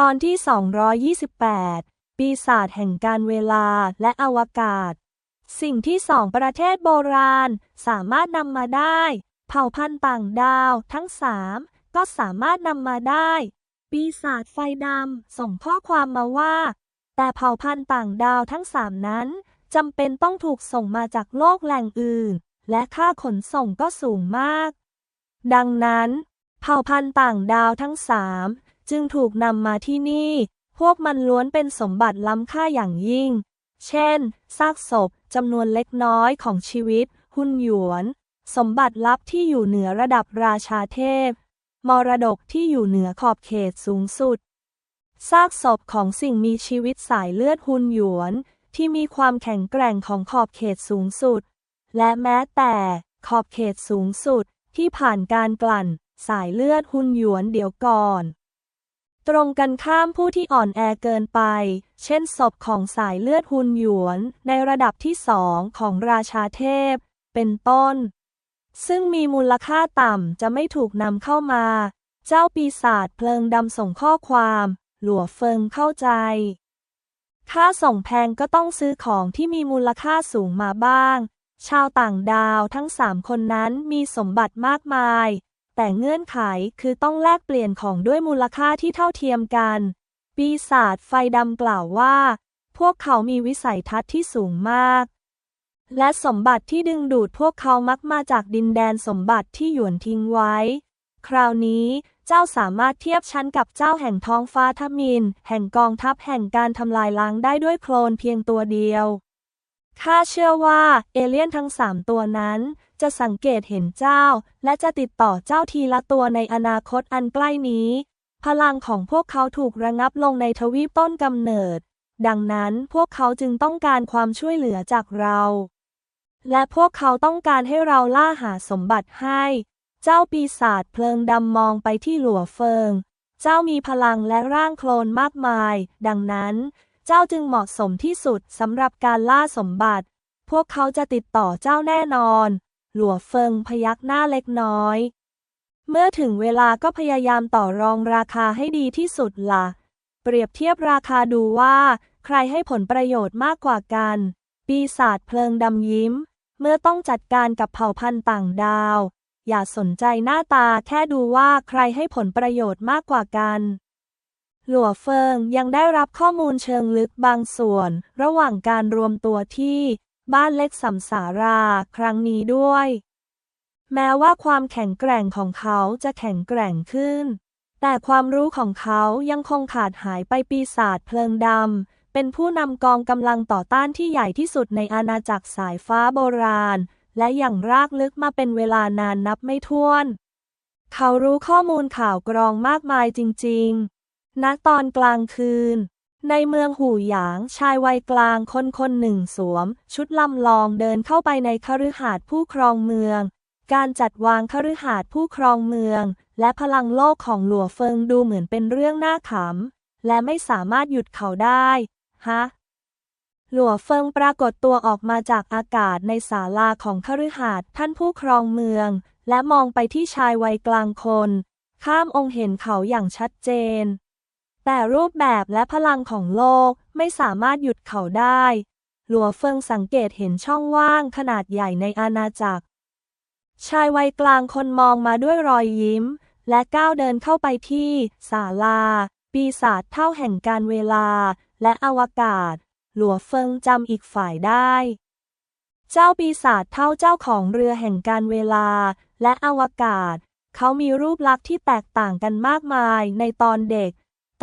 ตอนที่ 228 ปีศาจแห่งการเวลาและอวกาศ สิ่งที่สองประเทศโบราณสามารถนำมาได้ เผ่าพันธุ์ต่างดาวทั้งสามก็สามารถนำมาได้ ปีศาจไฟดำส่งข้อความมาว่า แต่เผ่าพันธุ์ต่างดาวทั้งสามนั้นจำเป็นต้องถูกส่งมาจากโลกแหล่งอื่น และค่าขนส่งก็สูงมาก ดังนั้น เผ่าพันธุ์ต่างดาวทั้งสาม จึงถูกนำมาที่นี่ พวกมันล้วนเป็นสมบัติล้ำค่าอย่างยิ่ง เช่น ซากศพจำนวนเล็กน้อยของชีวิต หุ้นหยวน สมบัติลับที่อยู่เหนือระดับราชาเทพ มรดกที่อยู่เหนือขอบเขตสูงสุด ซากศพของสิ่งมีชีวิตสายเลือดหุ่นหยวน ที่มีความแข็งแกร่งของขอบเขตสูงสุด และแม้แต่ขอบเขตสูงสุดที่ผ่านการกลั่น สายเลือดหุ่นหยวนเดี๋ยวก่อน ตรงกันข้ามผู้ที่อ่อนแอเกินไป เช่นศพของสายเลือดหุนหยวน ในระดับที่สองของราชาเทพ เป็นต้น ซึ่งมีมูลค่าต่ำจะไม่ถูกนำเข้ามา เจ้าปีศาจเพลิงดำส่งข้อความ หลัวเฟิงเข้าใจ ค่าส่งแพงก็ต้องซื้อของที่มีมูลค่าสูงมาบ้าง ชาวต่างดาวทั้งสามคนนั้นมีสมบัติมากมาย แต่เงื่อนไขคือต้องแลกเปลี่ยนของด้วยมูลค่าที่เท่าเทียมกัน ปีศาจไฟดำกล่าวว่า พวกเขามีวิสัยทัศน์ที่สูงมาก และสมบัติที่ดึงดูดพวกเขามักมาจากดินแดนสมบัติที่หยวนทิ้งไว้ คราวนี้เจ้าสามารถเทียบชั้นกับเจ้าแห่งท้องฟ้าทมิน แห่งกองทัพแห่งการทำลายล้างได้ด้วยโคลนเพียงตัวเดียวข้าเชื่อว่าเอเลี่ยนทั้งสามตัวนั้นจะสังเกตเห็นเจ้า และจะติดต่อเจ้าทีละตัวในอนาคตอันใกล้นี้ พลังของพวกเขาถูกระงับลงในทวีปต้นกำเนิด ดังนั้นพวกเขาจึงต้องการความช่วยเหลือจากเรา และพวกเขาต้องการให้เราล่าหาสมบัติให้ เจ้าปีศาจเพลิงดำมองไปที่หลัวเฟิง เจ้ามีพลังและร่างโคลนมากมาย ดังนั้นเจ้าจึงเหมาะสมที่สุดสำหรับการล่าสมบัติ พวกเขาจะติดต่อเจ้าแน่นอน หลัวเฟิงพยักหน้าเล็กน้อย เมื่อถึงเวลาก็พยายามต่อรองราคาให้ดีที่สุดละ่ะ เปรียบเทียบราคาดูว่า ใครให้ผลประโยชน์มากกว่ากัน ปีศาจเพลิงดำยิ้ม เมื่อต้องจัดการกับเผ่าพันธุ์ต่างดาว อย่าสนใจหน้าตาแค่ดูว่าใครให้ผลประโยชน์มากกว่ากันหลัวเฟิงยังได้รับข้อมูลเชิงลึกบางส่วน ระหว่างการรวมตัวที่ บ้านเล็กสัมสาราครั้งนี้ด้วย แม้ว่าความแข็งแกร่งของเขาจะแข็งแกร่งขึ้น แต่ความรู้ของเขายังคงขาดหายไปปีศาจเพลิงดำ เป็นผู้นำกองกำลังต่อต้านที่ใหญ่ที่สุดในอาณาจักรสายฟ้าโบราณ และอย่างรากลึกมาเป็นเวลานานนับไม่ถ้วน เขารู้ข้อมูลข่าวกรองมากมายจริงๆณตอนกลางคืน ในเมืองหูหยางชายวัยกลางคนคนหนึ่งสวม ชุดลำลองเดินเข้าไปในคฤหาสน์ผู้ครองเมือง การจัดวางคฤหาสน์ผู้ครองเมือง และพลังโลกของหลัวเฟิงดูเหมือนเป็นเรื่องน่าขำ และไม่สามารถหยุดเขาได้ ฮะ หลัวเฟิงปรากฏตัวออกมาจากอากาศในศาลาของคฤหาสน์ท่านผู้ครองเมือง และมองไปที่ชายวัยกลางคน ข้ามองค์เห็นเขาอย่างชัดเจน แต่รูปแบบและพลังของโลกไม่สามารถหยุดเขาได้ หลัวเฟิงสังเกตเห็นช่องว่างขนาดใหญ่ในอาณาจักร ชายวัยกลางคนมองมาด้วยรอยยิ้ม และก้าวเดินเข้าไปที่ศาลา ปีศาจเท่าแห่งการเวลา และอวกาศ หลัวเฟิงจำอีกฝ่ายได้ เจ้าปีศาจเท่าเจ้าของเรือแห่งการเวลา และอวกาศ เขามีรูปลักษณ์ที่แตกต่างกันมากมายในตอนเด็ก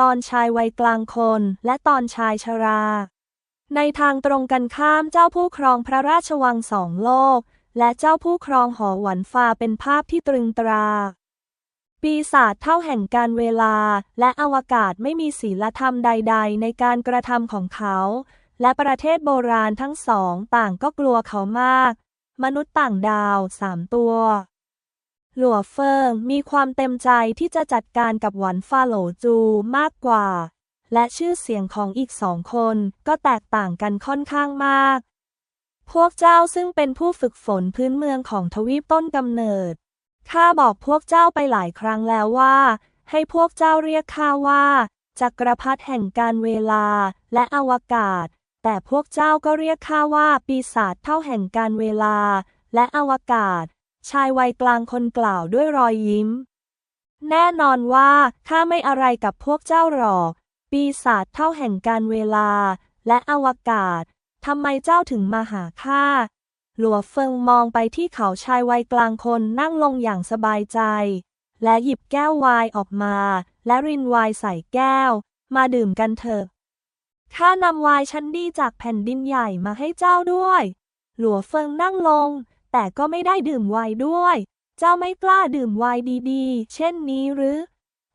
ตอนชายวัยกลางคน และตอนชายชรา ในทางตรงกันข้ามเจ้าผู้ครองพระราชวังสองโลก และเจ้าผู้ครองหอหวันฟ้าเป็นภาพที่ตรึงตรา ปีศาจเท่าแห่งการเวลาและอวกาศไม่มีศีลธรรมใด ๆ ในการกระทำของเขา และประเทศโบราณทั้งสองต่างก็กลัวเขามาก มนุษย์ต่างดาวสามตัว หลัวเฟิงมีความเต็มใจที่จะจัดการกับหวันฟาโหลจูมากกว่า และชื่อเสียงของอีกสองคนก็แตกต่างกันค่อนข้างมาก พวกเจ้าซึ่งเป็นผู้ฝึกฝนพื้นเมืองของทวีปต้นกำเนิด ข้าบอกพวกเจ้าไปหลายครั้งแล้วว่า ให้พวกเจ้าเรียกข้าว่าจักรพรรดิแห่งการเวลาและอวกาศ แต่พวกเจ้าก็เรียกข้าว่าปีศาจเท่าแห่งการเวลาและอวกาศ ชายวัยกลางคนกล่าวด้วยรอยยิ้ม แน่นอนว่าข้าไม่อะไรกับพวกเจ้าหรอก ปีศาจเท่าแห่งการเวลาและอวกาศทำไมเจ้าถึงมาหาข้าหลัวเฟิงมองไปที่เขาชายวัยกลางคนนั่งลงอย่างสบายใจ และหยิบแก้วไวน์ออกมา และรินไวน์ใส่แก้ว มาดื่มกันเถอะข้านำไวน์ชั้นดีจากแผ่นดินใหญ่มาให้เจ้าด้วย หลัวเฟิงนั่งลง แต่ก็ไม่ได้ดื่มไวน์ด้วย เจ้าไม่กล้าดื่มไวน์ดีๆ เช่นนี้หรือ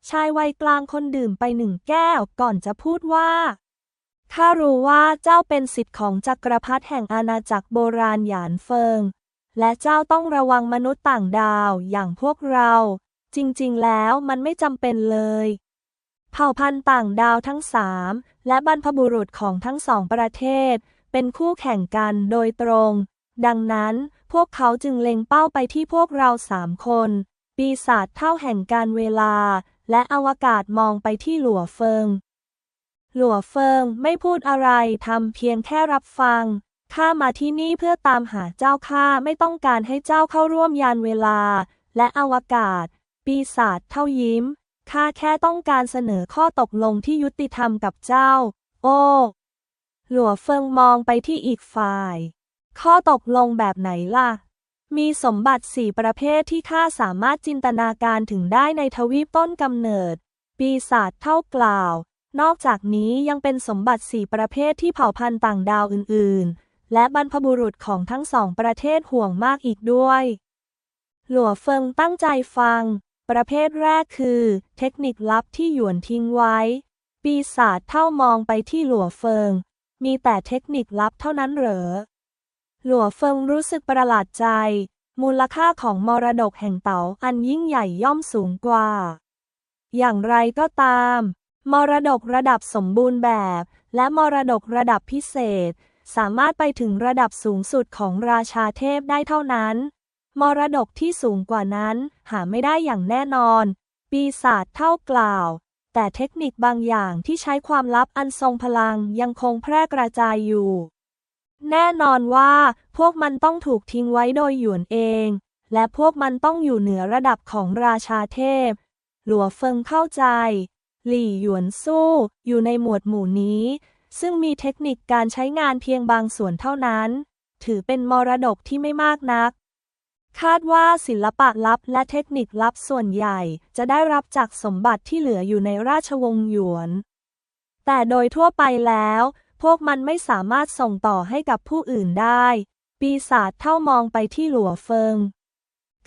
ชายวัยกลางคนดื่มไปหนึ่งแก้วก่อนจะพูดว่าข้ารู้ว่าเจ้าเป็นสิทธิ์ของจักรพรรดิแห่งอาณาจักรโบราณหยานเฟิง และเจ้าต้องระวังมนุษย์ต่างดาวอย่างพวกเรา จริงๆ แล้วมันไม่จำเป็นเลย เผ่าพันธุ์ต่างดาวทั้งสามและบรรพบุรุษของทั้งสองประเทศ เป็นคู่แข่งกันโดยตรง ดังนั้น พวกเขาจึงเล็งเป้าไปที่พวกเราสามคน ปีศาจเท่าแห่งการเวลา และอวกาศมองไปที่หลัวเฟิง หลัวเฟิงไม่พูดอะไรทำเพียงแค่รับฟัง ข้ามาที่นี่เพื่อตามหาเจ้าข้าไม่ต้องการให้เจ้าเข้าร่วมยานเวลา และอวกาศ ปีศาจเท่ายิ้ม ข้าแค่ต้องการเสนอข้อตกลงที่ยุติธรรมกับเจ้า โอ้ หลัวเฟิงมองไปที่อีกฝ่าย ข้อตกลงแบบไหนล่ะ มีสมบัติสี่ประเภทที่ข้าสามารถจินตนาการถึงได้ในทวีปต้นกำเนิด ปีศาจเท่ากล่าว นอกจากนี้ยังเป็นสมบัติสี่ประเภทที่เผ่าพันธุ์ต่างดาวอื่นๆ และบรรพบุรุษของทั้งสองประเทศห่วงมากอีกด้วย หลัวเฟิงตั้งใจฟัง ประเภทแรกคือ เทคนิคลับที่หยวนทิ้งไว้ ปีศาจเท่ามองไปที่หลัวเฟิง มีแต่เทคนิคลับเท่านั้นเหรอ หลัวเฟิงรู้สึกประหลาดใจ มูลค่าของมรดกแห่งเต๋าอันยิ่งใหญ่ย่อมสูงกว่า อย่างไรก็ตาม มรดกระดับสมบูรณ์แบบ และมรดกระดับพิเศษ สามารถไปถึงระดับสูงสุดของราชาเทพได้เท่านั้น มรดกที่สูงกว่านั้นหาไม่ได้อย่างแน่นอน ปีศาจเท่ากล่าว แต่เทคนิคบางอย่างที่ใช้ความลับอันทรงพลังยังคงแพร่กระจายอยู่ แน่นอนว่า พวกมันต้องถูกทิ้งไว้โดยหยวนเอง และพวกมันต้องอยู่เหนือระดับของราชาเทพ หลัวเฟิงเข้าใจ หลี่หยวนสู้ อยู่ในหมวดหมู่นี้ ซึ่งมีเทคนิคการใช้งานเพียงบางส่วนเท่านั้น ถือเป็นมรดกที่ไม่มากนัก คาดว่าศิลปะลับและเทคนิคลับส่วนใหญ่จะได้รับจากสมบัติที่เหลืออยู่ในราชวงศ์หยวน แต่โดยทั่วไปแล้ว พวกมันไม่สามารถส่งต่อให้กับผู้อื่นได้ ปีศาจเท่ามองไปที่หลัวเฟิง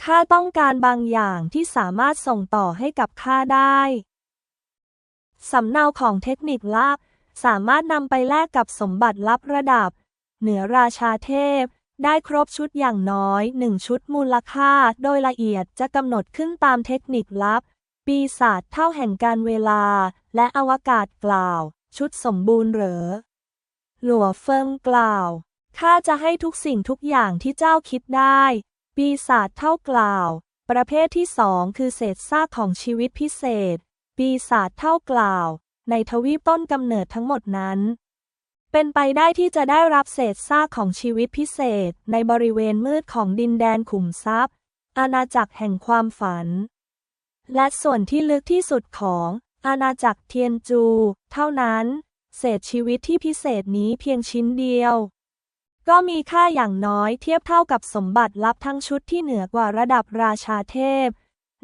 ข้าต้องการบางอย่างที่สามารถส่งต่อให้กับข้าได้ สำเนาของเทคนิคลับ สามารถนำไปแลกกับสมบัติลับระดับ เหนือราชาเทพ ได้ครบชุดอย่างน้อยหนึ่งชุดมูลค่า โดยละเอียดจะกำหนดขึ้นตามเทคนิคลับ ปีศาจเท่าแห่งการเวลา และอวกาศกล่าว ชุดสมบูรณ์เหรอ หลัวเฟิงกล่าวข้าจะให้ทุกสิ่งทุกอย่างที่เจ้าคิดได้ ปีศาจเท่ากล่าว ประเภทที่สองคือเศษซากของชีวิตพิเศษ ปีศาจเท่ากล่าว ในทวีปต้นกำเนิดทั้งหมดนั้น เป็นไปได้ที่จะได้รับเศษซากของชีวิตพิเศษ ในบริเวณมืดของดินแดนขุมทรัพย์ อาณาจักรแห่งความฝัน และส่วนที่ลึกที่สุดของอาณาจักรเทียนจู เท่านั้น เศษชีวิตที่พิเศษนี้เพียงชิ้นเดียว ก็มีค่าอย่างน้อยเทียบเท่ากับสมบัติลับทั้งชุดที่เหนือกว่าระดับราชาเทพ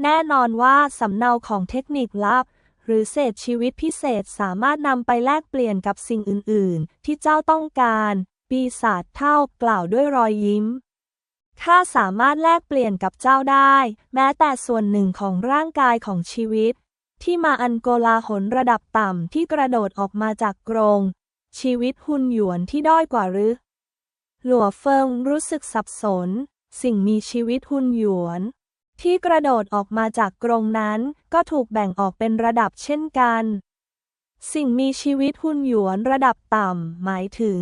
แน่นอนว่าสำเนาของเทคนิคลับ หรือเศษชีวิตพิเศษสามารถนำไปแลกเปลี่ยนกับสิ่งอื่น ๆ ที่เจ้าต้องการ ปีศาจเท่ากล่าวด้วยรอยยิ้มข้าสามารถแลกเปลี่ยนกับเจ้าได้ แม้แต่ส่วนหนึ่งของร่างกายของชีวิต ที่มาอันโกลาหลระดับต่ำที่กระโดดออกมาจากกรง ชีวิตหุ่นหยวนที่ด้อยกว่าหรือ หลัวเฟิงรู้สึกสับสน สิ่งมีชีวิตหุ่นหยวน ที่กระโดดออกมาจากกรงนั้นก็ถูกแบ่งออกเป็นระดับเช่นกัน สิ่งมีชีวิตหุ่นหยวนระดับต่ำหมายถึง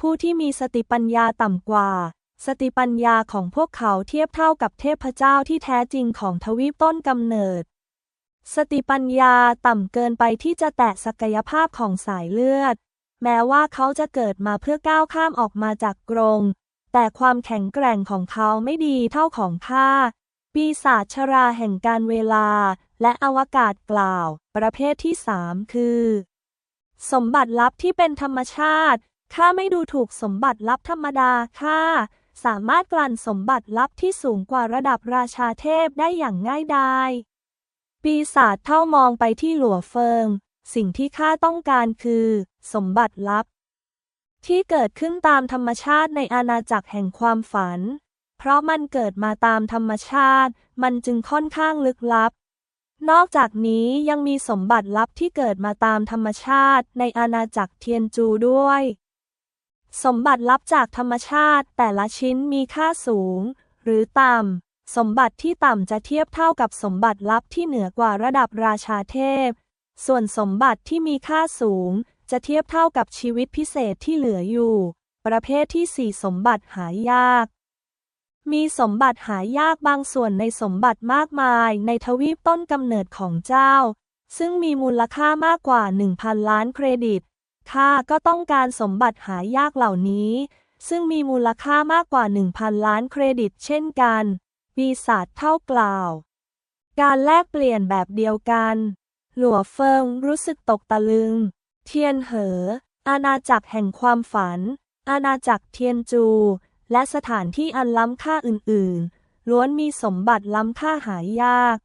ผู้ที่มีสติปัญญาต่ำกว่า สติปัญญาของพวกเขาเทียบเท่ากับเทพเจ้าที่แท้จริงของทวีปต้นกำเนิด สติปัญญาต่ำเกินไปที่จะแตะศักยภาพของสายเลือด แม้ว่าเขาจะเกิดมาเพื่อก้าวข้ามออกมาจากกรง แต่ความแข็งแกร่งของเขาไม่ดีเท่าของข้าปีศาจชราแห่งการเวลา และอวกาศกล่าว ประเภทที่สามคือ สมบัติลับที่เป็นธรรมชาติข้าไม่ดูถูกสมบัติลับธรรมดาข้าสามารถกลั่นสมบัติลับที่สูงกว่าระดับราชาเทพได้อย่างง่ายดาย ปีศาจเท่ามองไปที่หลัวเฟิง สิ่งที่ข้าต้องการคือ สมบัติลับ ที่เกิดขึ้นตามธรรมชาติในอาณาจักรแห่งความฝัน เพราะมันเกิดมาตามธรรมชาติ มันจึงค่อนข้างลึกลับ นอกจากนี้ยังมีสมบัติลับที่เกิดมาตามธรรมชาติในอาณาจักรเทียนจูด้วย สมบัติลับจากธรรมชาติแต่ละชิ้นมีค่าสูง หรือต่ำ สมบัติที่ต่ำจะเทียบเท่ากับสมบัติลับที่เหนือกว่าระดับราชาเทพ ส่วนสมบัติที่มีค่าสูง จะเทียบเท่ากับชีวิตพิเศษที่เหลืออยู่ ประเภทที่สี่สมบัติหายาก มีสมบัติหายากบางส่วนในสมบัติมากมายในทวีปต้นกำเนิดของเจ้า ซึ่งมีมูลค่ามากกว่า 1,000 ล้านเครดิตข้าก็ต้องการสมบัติหายากเหล่านี้ ซึ่งมีมูลค่ามากกว่า 1,000 ล้านเครดิตเช่นกัน ปีศาจเท่ากล่าว การแลกเปลี่ยนแบบเดียวกัน หลัวเฟิงรู้สึกตกตะลึง เทียนเหอ อาณาจักรแห่งความฝัน อาณาจักรเทียนจู และสถานที่อันล้ำค่าอื่นๆ ล้วนมีสมบัติล้ำค่าหายาก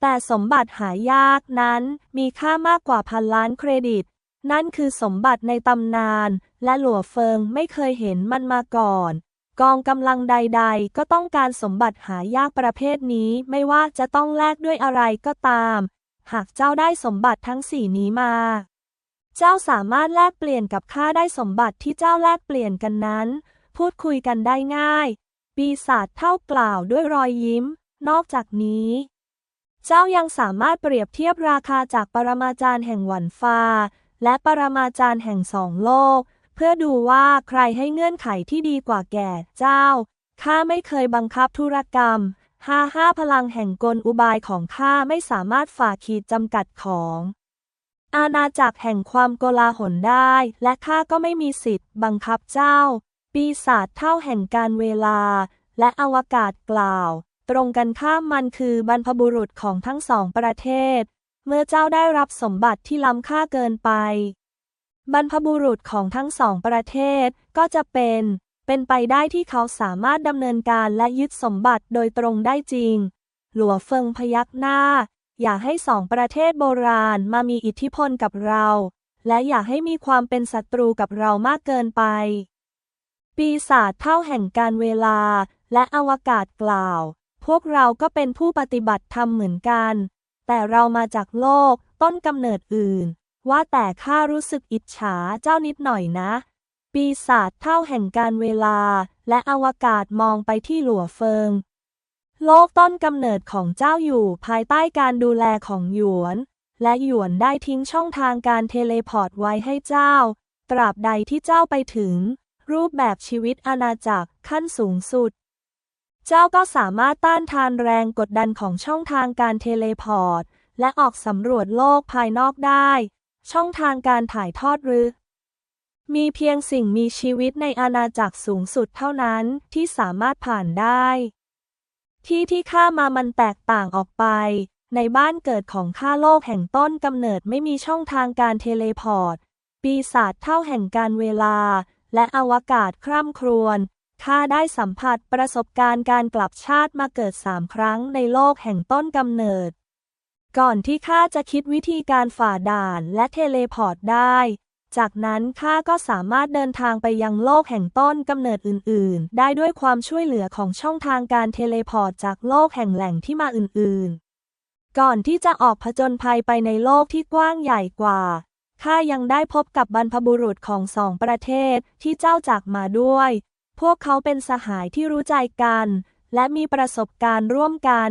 แต่สมบัติหายากนั้นมีค่ามากกว่าพันล้านเครดิต นั่นคือสมบัติในตำนาน และหลัวเฟิงไม่เคยเห็นมันมาก่อน กองกำลังใดๆ ก็ต้องการสมบัติหายากประเภทนี้ไม่ว่าจะต้องแลกด้วยอะไรก็ตาม หากเจ้าได้สมบัติทั้งสี่นี้มา เจ้าสามารถแลกเปลี่ยนกับข้าได้สมบัติที่เจ้าแลกเปลี่ยนกันนั้น พูดคุยกันได้ง่าย ปีศาจเท่ากล่าวด้วยรอยยิ้ม นอกจากนี้ เจ้ายังสามารถเปรียบเทียบราคาจากปรมาจารย์แห่งหวันฟ้าและปรมาจารย์แห่งสองโลก เพื่อดูว่าใครให้เงื่อนไขที่ดีกว่าแก่เจ้า ข้าไม่เคยบังคับธุรกรรมห้าห้าพลังแห่งกลอุบายของข้าไม่สามารถฝ่าขีดจำกัดของ อาณาจักรแห่งความโกลาหลได้ และข้าก็ไม่มีสิทธิ์บังคับเจ้า ปีศาจเท่าแห่งการเวลา และอวกาศกล่าว ตรงกันข้ามมันคือบรรพบุรุษของทั้งสองประเทศ เมื่อเจ้าได้รับสมบัติที่ล้ำค่าเกินไป บรรพบุรุษของทั้งสองประเทศก็จะเป็น เป็นไปได้ที่เขาสามารถดำเนินการและยึดสมบัติโดยตรงได้จริง หลัวเฟิงพยักหน้า อย่าให้สองประเทศโบราณมามีอิทธิพลกับเรา และอย่าให้มีความเป็นศัตรูกับเรามากเกินไป ปีศาจเท่าแห่งการเวลาและอวกาศกล่าว พวกเราก็เป็นผู้ปฏิบัติธรรมเหมือนกัน แต่เรามาจากโลกต้นกำเนิดอื่น ว่าแต่ข้ารู้สึกอิจฉาเจ้านิดหน่อยนะ ปีศาจเท่าแห่งการเวลา และอวกาศมองไปที่หลัวเฟิง โลกต้นกำเนิดของเจ้าอยู่ภายใต้การดูแลของหยวน และหยวนได้ทิ้งช่องทางการเทเลพอร์ตไว้ให้เจ้า ตราบใดที่เจ้าไปถึง รูปแบบชีวิตอาณาจักรขั้นสูงสุด เจ้าก็สามารถต้านทานแรงกดดันของช่องทางการเทเลพอร์ต และออกสำรวจโลกภายนอกได้ ช่องทางการถ่ายทอดหรือ มีเพียงสิ่งมีชีวิตในอาณาจักรสูงสุดเท่านั้นที่สามารถผ่านได้ ที่ที่ข้ามามันแตกต่างออกไป ในบ้านเกิดของข้าโลกแห่งต้นกำเนิดไม่มีช่องทางการเทเลพอร์ต ปีศาจเท่าแห่งการเวลา และอวกาศคร่ำครวญข้าได้สัมผัสประสบการณ์การกลับชาติมาเกิดสามครั้งในโลกแห่งต้นกำเนิด ก่อนที่ข้าจะคิดวิธีการฝ่าด่านและเทเลพอร์ตได้ จากนั้นข้าก็สามารถเดินทางไปยังโลกแห่งต้นกำเนิดอื่น ๆ ได้ด้วยความช่วยเหลือของช่องทางการเทเลพอร์ตจากโลกแห่งแหล่งที่มาอื่น ๆ ก่อนที่จะออกผจญภัยไปในโลกที่กว้างใหญ่กว่าข้ายังได้พบกับบรรพบุรุษของสองประเทศที่เจ้าจากมาด้วย พวกเขาเป็นสหายที่รู้ใจกัน และมีประสบการณ์ร่วมกัน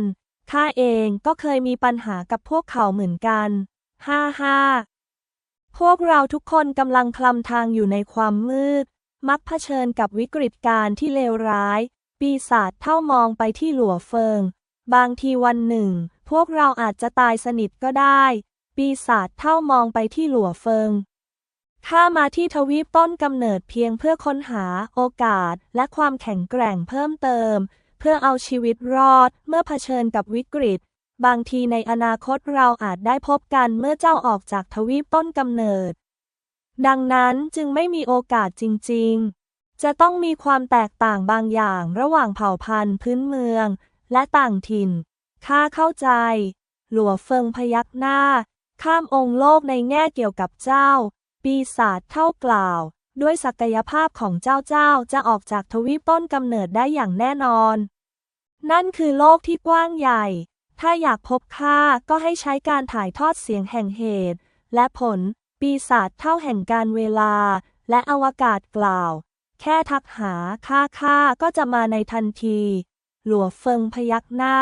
ข้าเองก็เคยมีปัญหากับพวกเขาเหมือนกัน ฮ่าฮ่าพวกเราทุกคนกำลังคลำทางอยู่ในความมืด มักเผชิญกับวิกฤตการณ์ที่เลวร้าย ปีศาจเท่ามองไปที่หลัวเฟิง บางทีวันหนึ่ง พวกเราอาจจะตายสนิทก็ได้ ปีศาจเท่ามองไปที่หลัวเฟิงข้ามาที่ทวีปต้นกำเนิดเพียงเพื่อค้นหาโอกาสและความแข็งแกร่งเพิ่มเติม พื่อเอาชีวิตรอดเมื่อเผชิญกับวิกฤต บางทีในอนาคตเราอาจได้พบกันเมื่อเจ้าออกจากทวีปต้นกำเนิด ดังนั้นจึงไม่มีโอกาสจริง ๆ จะต้องมีความแตกต่างบางอย่างระหว่างเผ่าพันธุ์พื้นเมือง และต่างถิ่น ข้าเข้าใจ หลัวเฟิงพยักหน้า ข้ามองค์โลกในแง่เกี่ยวกับเจ้า ปีศาจเท่ากล่าวด้วยศักยภาพของเจ้าเจ้าจะออกจากทวีปต้นกำเนิดได้อย่างแน่นอน นั่นคือโลกที่กว้างใหญ่ ถ้าอยากพบข้าก็ให้ใช้การถ่ายทอดเสียงแห่งเหตุ และผล ปีศาจเท่าแห่งการเวลา และอวกาศกล่าว แค่ทักหาข้าข้าก็จะมาในทันที หลัวเฟิงพยักหน้า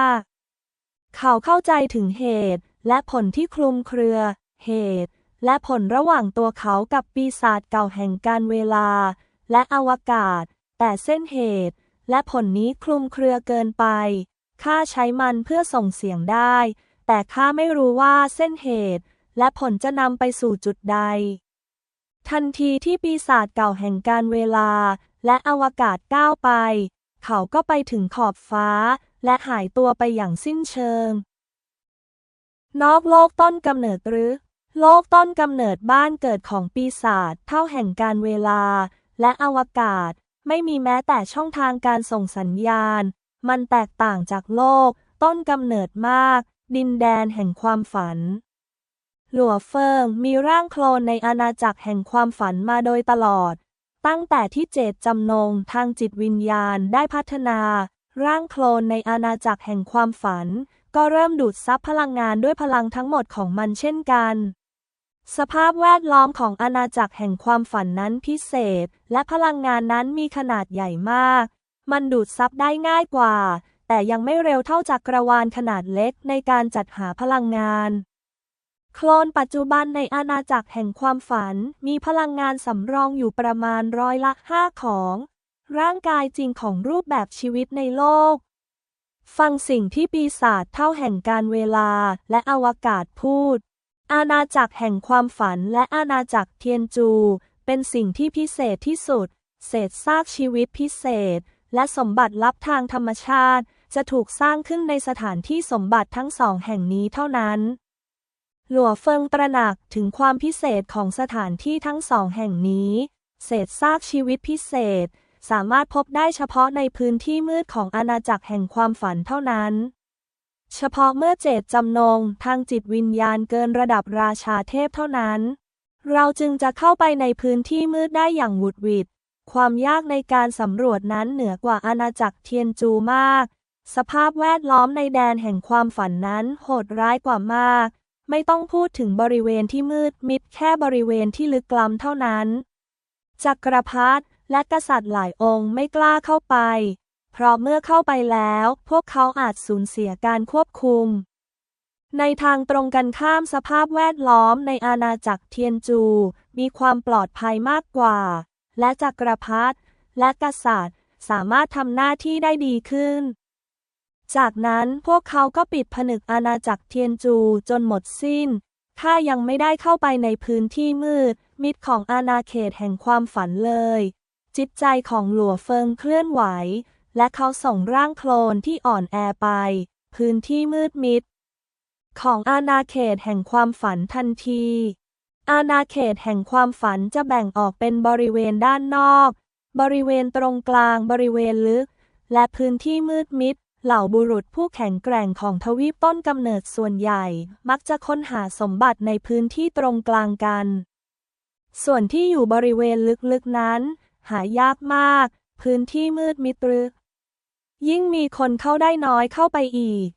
เขาเข้าใจถึงเหตุ และผลที่คลุมเครือ เหตุ และผลระหว่างตัวเขากับปีศาจเก่าแห่งการเวลา และอวกาศ แต่เส้นเหตุ และผลนี้คลุมเครือเกินไปข้าใช้มันเพื่อส่งเสียงได้ แต่ข้าไม่รู้ว่าเส้นเหตุ และผลจะนำไปสู่จุดใด ทันทีที่ปีศาจเก่าแห่งการเวลา และอวกาศก้าวไป เขาก็ไปถึงขอบฟ้า และหายตัวไปอย่างสิ้นเชิง นอกโลกต้นกำเนิดหรือ โลกต้นกำเนิดบ้านเกิดของปีศาจเท่าแห่งการเวลา และอวกาศ ไม่มีแม้แต่ช่องทางการส่งสัญญาณ มันแตกต่างจากโลก ต้นกำเนิดมาก ดินแดนแห่งความฝัน หลัวเฟิงมีร่างโคลนในอาณาจักรแห่งความฝันมาโดยตลอด ตั้งแต่ที่เจตจำนงทางจิตวิญญาณได้พัฒนา ร่างโคลนในอาณาจักรแห่งความฝัน ก็เริ่มดูดซับพลังงานด้วยพลังทั้งหมดของมันเช่นกัน สภาพแวดล้อมของอาณาจักรแห่งความฝันนั้นพิเศษ และพลังงานนั้นมีขนาดใหญ่มาก มันดูดซับได้ง่ายกว่า แต่ยังไม่เร็วเท่าจักรวาลขนาดเล็กในการจัดหาพลังงาน โคลนปัจจุบันในอาณาจักรแห่งความฝัน มีพลังงานสำรองอยู่ประมาณร้อยละห้าของ ร่างกายจริงของรูปแบบชีวิตในโลก ฟังสิ่งที่ปีศาจเท่าแห่งการเวลาและอวกาศพูด อาณาจักรแห่งความฝันและอาณาจักรเทียนจู เป็นสิ่งที่พิเศษที่สุด เศษซากชีวิตพิเศษ และสมบัติลับทางธรรมชาติ จะถูกสร้างขึ้นในสถานที่สมบัติทั้งสองแห่งนี้เท่านั้น หลัวเฟิงตระหนักถึงความพิเศษของสถานที่ทั้งสองแห่งนี้ เศษซากชีวิตพิเศษ สามารถพบได้เฉพาะในพื้นที่มืดของอาณาจักรแห่งความฝันเท่านั้น เฉพาะเมื่อเจตจำนงทางจิตวิญญาณเกินระดับราชาเทพเท่านั้น เราจึงจะเข้าไปในพื้นที่มืดได้อย่างหวุดหวิด ความยากในการสำรวจนั้นเหนือกว่าอาณาจักรเทียนจูมาก สภาพแวดล้อมในแดนแห่งความฝันนั้นโหดร้ายกว่ามาก ไม่ต้องพูดถึงบริเวณที่มืดมิดแค่บริเวณที่ลึกล้ำเท่านั้น จักรพรรดิและกษัตริย์หลายองค์ไม่กล้าเข้าไป เพราะเมื่อเข้าไปแล้ว พวกเขาอาจสูญเสียการควบคุม ในทางตรงกันข้ามสภาพแวดล้อมในอาณาจักรเทียนจู มีความปลอดภัยมากกว่า และจักรพรรดิและกษัตริย์ สามารถทำหน้าที่ได้ดีขึ้น จากนั้นพวกเขาก็ปิดผนึกอาณาจักรเทียนจูจนหมดสิ้นข้ายังไม่ได้เข้าไปในพื้นที่มืด มิดของอาณาเขตแห่งความฝันเลย จิตใจของหลัวเฟิงเคลื่อนไหว และเขาส่งร่างโคลนที่อ่อนแอไป พื้นที่มืดมิด ของอาณาเขตแห่งความฝันทันที อาณาเขตแห่งความฝันจะแบ่งออกเป็นบริเวณด้านนอก บริเวณตรงกลางบริเวณลึก และพื้นที่มืดมิด เหล่าบุรุษผู้แข็งแกร่งของทวีปต้นกำเนิดส่วนใหญ่ มักจะค้นหาสมบัติในพื้นที่ตรงกลางกัน ส่วนที่อยู่บริเวณลึกๆนั้น หายากมาก พื้นที่มืดมิดรึ ยิ่งมีคนเข้าได้น้อยเข้าไปอีก